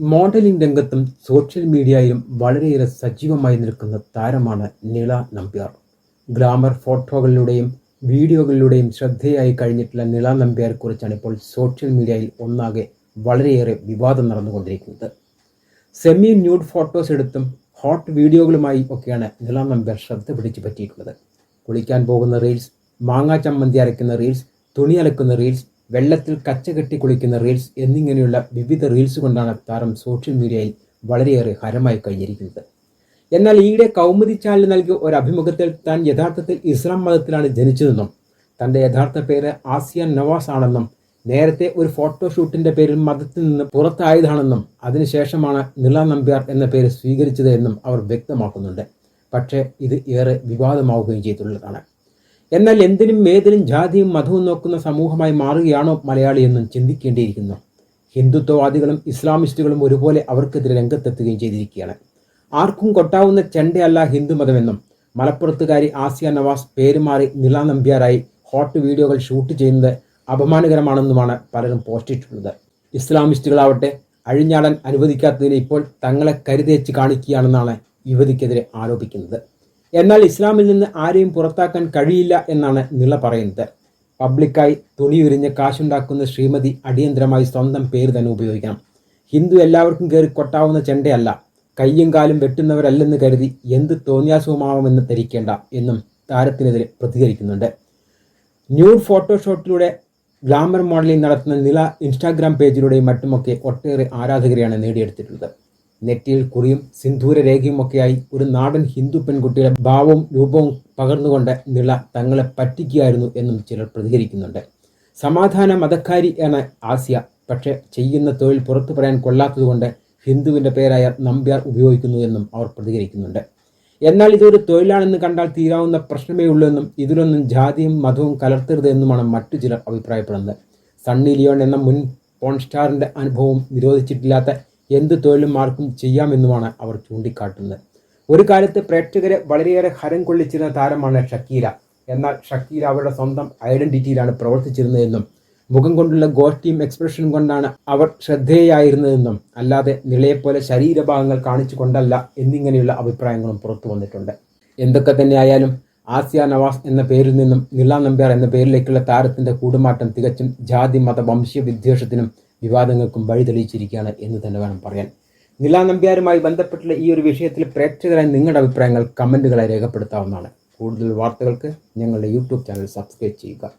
Modelling രംഗത്തും social മീഡിയയിലും വളരെയേറെ സജീവമായി നിൽക്കുന്ന താരമാണ് നീള നമ്പ്യാർ. ഗ്ലാമർ ഫോട്ടോകളിലൂടെയും വീഡിയോകളിലൂടെയും ശ്രദ്ധേയായി കഴിഞ്ഞിട്ടുള്ള നീള നമ്പ്യാരെ കുറിച്ചാണ് ഇപ്പോൾ സോഷ്യൽ മീഡിയയിൽ ഒന്നാകെ വളരെയേറെ വിവാദം നടന്നുകൊണ്ടിരിക്കുന്നത്. സെമി ന്യൂഡ് ഫോട്ടോസ് എടുത്തും ഹോട്ട് വീഡിയോകളുമായി ഒക്കെയാണ് നീള നമ്പ്യാർ ശ്രദ്ധ പിടിച്ചു പറ്റിയിട്ടുള്ളത്. കുളിക്കാൻ പോകുന്ന റീൽസ് മാങ്ങാ ചമ്മന്തി അരയ്ക്കുന്ന റീൽസ് തുണി അലക്കുന്ന റീൽസ് വെള്ളത്തിൽ കച്ച കെട്ടി കുളിക്കുന്ന റീൽസ് എന്നിങ്ങനെയുള്ള വിവിധ റീൽസ് കൊണ്ടാണ് താരം സോഷ്യൽ മീഡിയയിൽ വളരെയേറെ ഹരമായി കഴിഞ്ഞിരിക്കുന്നത് എന്നാൽ ഈയിടെ കൗമുദി ചാനൽ നൽകിയ ഒരു അഭിമുഖത്തിൽ താൻ യഥാർത്ഥത്തിൽ ഇസ്ലാം മതത്തിലാണ് ജനിച്ചതെന്നും തന്റെ യഥാർത്ഥ പേര് ആസിയാൻ നവാസ് ആണെന്നും നേരത്തെ ഒരു ഫോട്ടോഷൂട്ടിന്റെ പേരിൽ മതത്തിൽ നിന്ന് പുറത്തായതാണെന്നും അതിനുശേഷമാണ് നിള നമ്പ്യാർ എന്ന പേര് സ്വീകരിച്ചത് എന്നും അവർ വ്യക്തമാക്കുന്നുണ്ട്. പക്ഷേ ഇത് ഏറെ വിവാദമാവുകയും ചെയ്തിട്ടുള്ളതാണ്. എന്നാൽ എന്തിനും ഏതിനും ജാതിയും മതവും നോക്കുന്ന സമൂഹമായി മാറുകയാണോ മലയാളി എന്നും ചിന്തിക്കേണ്ടിയിരിക്കുന്നു. ഹിന്ദുത്വവാദികളും ഇസ്ലാമിസ്റ്റുകളും ഒരുപോലെ അവർക്കെതിരെ രംഗത്തെത്തുകയും ചെയ്തിരിക്കുകയാണ്. ആർക്കും കൊട്ടാവുന്ന ചെണ്ടയല്ല ഹിന്ദുമതമെന്നും മലപ്പുറത്തുകാരി ആസിയ നവാസ് പേരുമാറി നില നമ്പ്യാരായി ഹോട്ട് വീഡിയോകൾ ഷൂട്ട് ചെയ്യുന്നത് അപമാനകരമാണെന്നുമാണ് പലരും പോസ്റ്റിട്ടുള്ളത്. ഇസ്ലാമിസ്റ്റുകളാവട്ടെ അഴിഞ്ഞാടാൻ അനുവദിക്കാത്തതിന് ഇപ്പോൾ തങ്ങളെ കരുതേച്ച് കാണിക്കുകയാണെന്നാണ് യുവതിക്കെതിരെ ആരോപിക്കുന്നത്. എന്നാൽ ഇസ്ലാമിൽ നിന്ന് ആരെയും പുറത്താക്കാൻ കഴിയില്ല എന്നാണ് നിള പറയുന്നത്. പബ്ലിക്കായി തുണിയുരിഞ്ഞ് കാശുണ്ടാക്കുന്ന ശ്രീമതി അടിയന്തരമായി സ്വന്തം പേര് തന്നെ ഉപയോഗിക്കണം. ഹിന്ദു എല്ലാവർക്കും കയറി കൊട്ടാവുന്ന ചെണ്ടയല്ല. കയ്യും കാലും വെട്ടുന്നവരല്ലെന്ന് കരുതി എന്ത് തോന്നിയാസവുമാവുമെന്ന് ധരിക്കേണ്ട എന്നും താരത്തിനെതിരെ പ്രതികരിക്കുന്നുണ്ട്. ന്യൂഡ് ഫോട്ടോഷോട്ടിലൂടെ ഗ്ലാമർ മോഡലിംഗ് നടത്തുന്ന നില ഇൻസ്റ്റാഗ്രാം പേജിലൂടെയും മറ്റുമൊക്കെ ഒട്ടേറെ ആരാധകരെയാണ് നേടിയെടുത്തിട്ടുള്ളത്. നെറ്റിയിൽ കുറിയും സിന്ദൂര രേഖയുമൊക്കെയായി ഒരു നാടൻ ഹിന്ദു പെൺകുട്ടിയുടെ ഭാവവും രൂപവും പകർന്നുകൊണ്ട് നിള തങ്ങളെ പറ്റിക്കുകയായിരുന്നു എന്നും ചിലർ പ്രതികരിക്കുന്നുണ്ട്. സമാധാന മതക്കാരി എന്ന ആസ്യ. പക്ഷേ ചെയ്യുന്ന തൊഴിൽ പുറത്തു പറയാൻ കൊള്ളാത്തതുകൊണ്ട് ഹിന്ദുവിന്റെ പേരായ നമ്പ്യാർ ഉപയോഗിക്കുന്നു എന്നും അവർ പ്രതികരിക്കുന്നുണ്ട്. എന്നാൽ ഇതൊരു തൊഴിലാണെന്ന് കണ്ടാൽ തീരാവുന്ന പ്രശ്നമേ ഉള്ളൂ എന്നും ഇതിലൊന്നും ജാതിയും മതവും കലർത്തരുത് എന്നുമാണ് മറ്റു ചിലർ അഭിപ്രായപ്പെടുന്നത്. സണ്ണി ലിയോൺ എന്ന മുൻ പോൺ സ്റ്റാറിന്റെ അനുഭവം നിരോധിച്ചിട്ടില്ലാത്ത എന്ത് തൊഴിലും ആർക്കും ചെയ്യാമെന്നുമാണ് അവർ ചൂണ്ടിക്കാട്ടുന്നത്. ഒരു കാലത്ത് പ്രേക്ഷകരെ വളരെയേറെ ഹരം കൊള്ളിച്ചിരുന്ന താരമാണ് ഷക്കീല എന്നാൽ ഷക്കീല അവരുടെ സ്വന്തം ഐഡന്റിറ്റിയിലാണ് പ്രവർത്തിച്ചിരുന്നതെന്നും മുഖം കൊണ്ടുള്ള ഗോഷ്ടിയും എക്സ്പ്രഷനും കൊണ്ടാണ് അവർ ശ്രദ്ധേയായിരുന്നതെന്നും അല്ലാതെ നിളയെപ്പോലെ ശരീരഭാഗങ്ങൾ കാണിച്ചു കൊണ്ടല്ല എന്നിങ്ങനെയുള്ള അഭിപ്രായങ്ങളും പുറത്തു വന്നിട്ടുണ്ട്. എന്തൊക്കെ തന്നെയായാലും ആസിയ നവാസ് എന്ന പേരിൽ നിന്നും നിള നമ്പ്യാർ എന്ന പേരിലേക്കുള്ള താരത്തിന്റെ കൂടുമാറ്റം തികച്ചും ജാതി മത വംശീയ വിദ്വേഷത്തിനും വിവാദങ്ങൾക്കും വഴി തെളിയിച്ചിരിക്കുകയാണ് എന്ന് തന്നെ വേണം പറയാൻ. നിലാ നമ്പ്യാരുമായി ബന്ധപ്പെട്ടുള്ള ഈ ഒരു വിഷയത്തിൽ പ്രേക്ഷകരായി നിങ്ങളുടെ അഭിപ്രായങ്ങൾ കമന്റുകളായി രേഖപ്പെടുത്താവുന്നതാണ്. കൂടുതൽ വാർത്തകൾക്ക് ഞങ്ങളുടെ യൂട്യൂബ് ചാനൽ സബ്സ്ക്രൈബ് ചെയ്യുക.